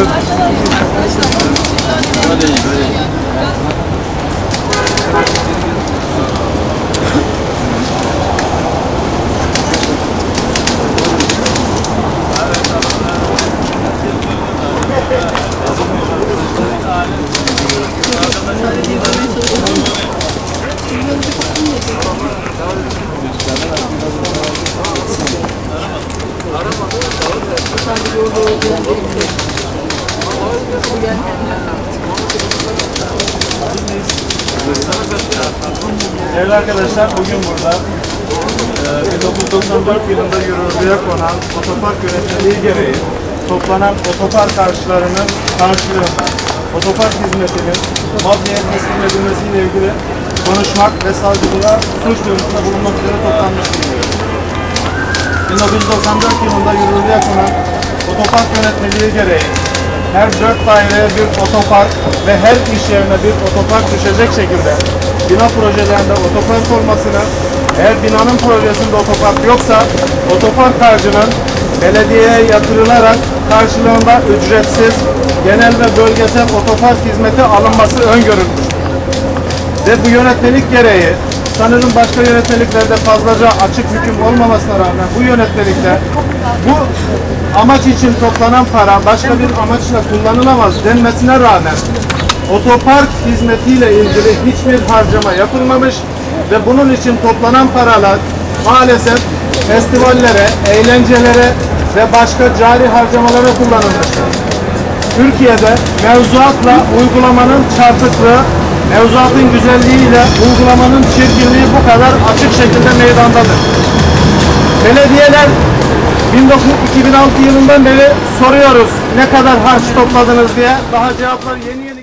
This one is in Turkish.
Buyurun. Böyle iyi, böyle iyi. Arama. Arama. Arama. Arama. Değerli arkadaşlar bugün burada e, 1994 yılında yürürlüğe konan otopark yönetmeliği gereği toplanan otopark harçlarının karşılığında otopark hizmetinin maddeye teslim edilmesiyle ilgili konuşmak ve savcılığa suç duyurusunda bulunmak üzere toplanmış bulunuyoruz. 1994 yılında yürürlüğe konan otopark yönetmeliği gereği her dört daireye bir otopark ve her iş yerine bir otopark düşecek şekilde bina projelerinde otopark olmasını, eğer binanın projesinde otopark yoksa otopark harcının belediyeye yatırılarak karşılığında ücretsiz genel ve bölgesel otopark hizmeti alınması öngörülmüştür. Ve bu yönetmelik gereği sanırım başka yönetmeliklerde fazlaca açık hüküm olmamasına rağmen bu yönetmelikte bu amaç için toplanan para başka bir amaçla kullanılamaz denmesine rağmen otopark hizmetiyle ilgili hiçbir harcama yapılmamış ve bunun için toplanan paralar maalesef festivallere, eğlencelere ve başka cari harcamalara kullanılmıştır. Türkiye'de mevzuatla uygulamanın çarpıklığı, mevzuatın güzelliğiyle uygulamanın çirkinliği bu kadar açık şekilde meydandadır. Belediyeler 19 2006 yılından beri soruyoruz ne kadar harç topladınız diye. Daha cevaplar yeni yeni